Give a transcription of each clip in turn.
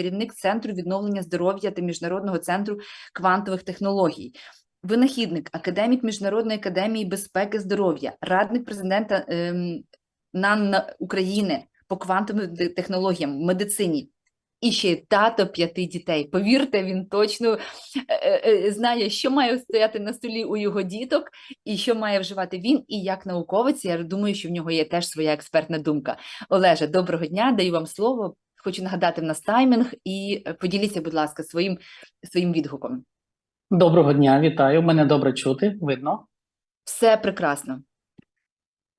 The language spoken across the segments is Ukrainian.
керівник Центру відновлення здоров'я та Міжнародного центру квантових технологій. Винахідник, академік Міжнародної академії безпеки здоров'я, радник президента ем, НАН України по квантовим технологіям, медицині. І ще тато п'яти дітей. Повірте, він точно е, е, знає, що має стояти на столі у його діток, і що має вживати він. І як науковець, я думаю, що в нього є теж своя експертна думка. Олеже, доброго дня, даю вам слово. Хочу нагадати в нас таймінг і е, поділіться, будь ласка, своїм своїм відгуком. Доброго дня, вітаю. Мене добре чути, видно. Все прекрасно.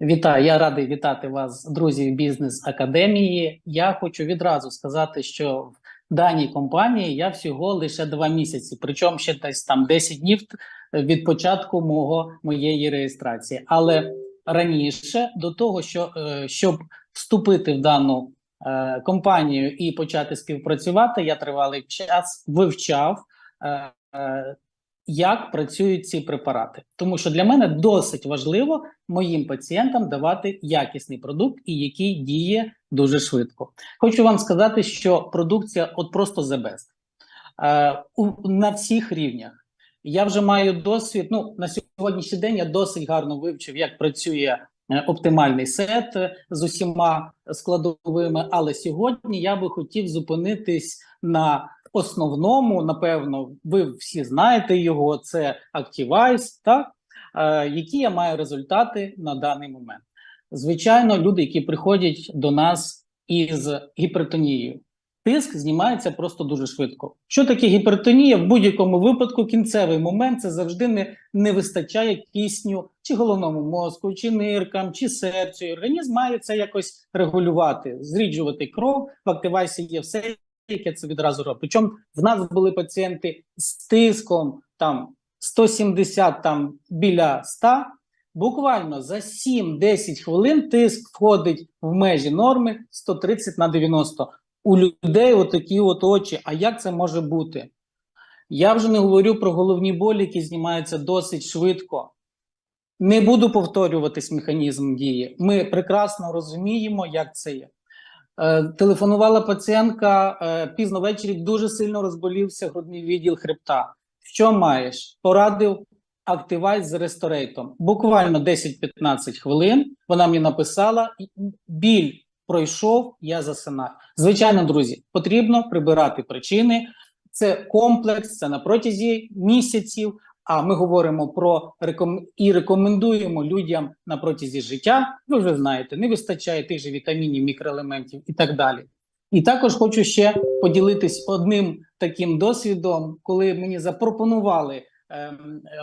Вітаю, я радий вітати вас, друзі, бізнес академії. Я хочу відразу сказати, що в даній компанії я всього лише два місяці, причому ще десь там 10 днів від початку мого моєї реєстрації. Але раніше до того, що е, щоб вступити в дану е, компанію і почати співпрацювати, я тривалий час вивчав. е, е, як працюють ці препарати, тому що для мене досить важливо моїм пацієнтам давати якісний продукт і який діє дуже швидко. Хочу вам сказати, що продукція от просто the best. У, на всіх рівнях. Я вже маю досвід. Ну на сьогоднішній день я досить гарно вивчив, як працює оптимальний сет е, з усіма складовими. Але сьогодні я би хотів зупинитись на основному. Напевно, ви всі знаєте його. Це Activize, так? Е, які я маю результати на даний момент. Звичайно, люди, які приходять до нас із гіпертонією, тиск знімається просто дуже швидко. Що таке гіпертонія? В будь-якому випадку кінцевий момент це завжди не, не вистачає кисню чи головному мозку, чи ниркам, чи серцю. І Організм має це якось регулювати, зріджувати кров. В активайсі є все, яке це відразу робить. Причому в нас були пацієнти з тиском там 170 там біля 100, буквально за 7-10 хвилин тиск входить в межі норми 130 на 90. У людей отакі от очі. А як це може бути? Я вже не говорю про головні болі, які знімаються досить швидко. Не буду повторюватись механізм дії. Ми прекрасно розуміємо, як це є. Е, телефонувала пацієнтка е, пізно ввечері, дуже сильно розболівся грудний відділ хребта. Що маєш? Порадив Activite з ресторейтом. Буквально 10-15 хвилин вона мені написала, біль пройшов, я засинаю. Звичайно, друзі, потрібно прибирати причини. Це комплекс, це на протязі місяців. А ми говоримо про реком... і рекомендуємо людям на протязі життя. Ви вже знаєте, не вистачає тих же вітамінів, мікроелементів і так далі. І також хочу ще поділитись одним таким досвідом, коли мені запропонували е,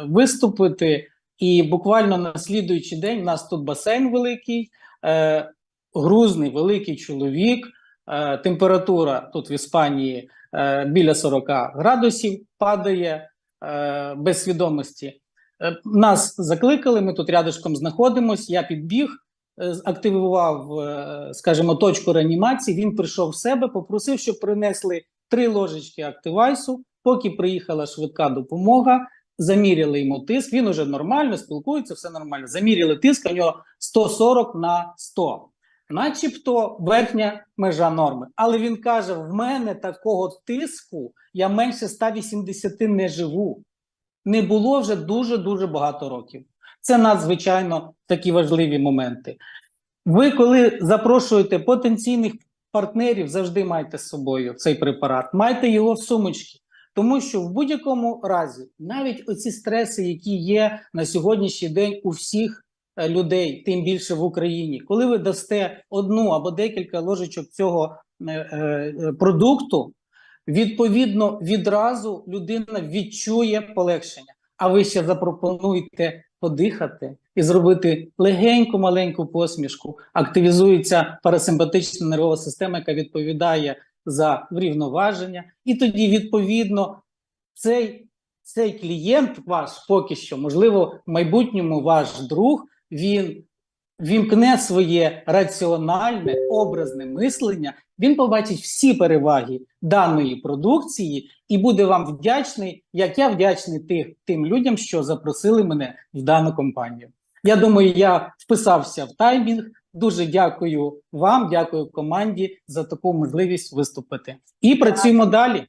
виступити, і буквально на слідуючий день у нас тут басейн великий, е, грузний великий чоловік. Е, температура тут в Іспанії е, біля 40 градусів падає е, без свідомості. Нас закликали, ми тут рядышком знаходимося. Я підбіг, активував, скажімо, точку реанімації. Він прийшов в себе, попросив, щоб принесли три ложечки активайсу. Поки приїхала швидка допомога, заміряли йому тиск. Він уже нормально спілкується, все нормально. Заміряли тиск, у нього 140 на 100. Начебто верхня межа норми. Але він каже: в мене такого тиску я менше 180 не живу. Не було вже дуже-дуже багато років. Це надзвичайно такі важливі моменти. Ви, коли запрошуєте потенційних партнерів, завжди майте з собою цей препарат, майте його в сумочці. Тому що в будь-якому разі, навіть оці стреси, які є на сьогоднішній день у всіх людей, тим більше в Україні, коли ви дасте одну або декілька ложечок цього е, е, продукту, відповідно відразу людина відчує полегшення. А ви ще запропонуєте подихати і зробити легеньку маленьку посмішку. Активізується парасимпатична нервова система, яка відповідає за врівноваження, і тоді, відповідно, цей, цей клієнт ваш поки що, можливо, в майбутньому ваш друг, він вімкне своє раціональне образне мислення, він побачить всі переваги даної продукції і буде вам вдячний, як я вдячний тих, тим людям, що запросили мене в дану компанію. Я думаю, я вписався в таймінг, Дуже дякую вам, дякую команді за таку можливість виступити. І працюємо далі.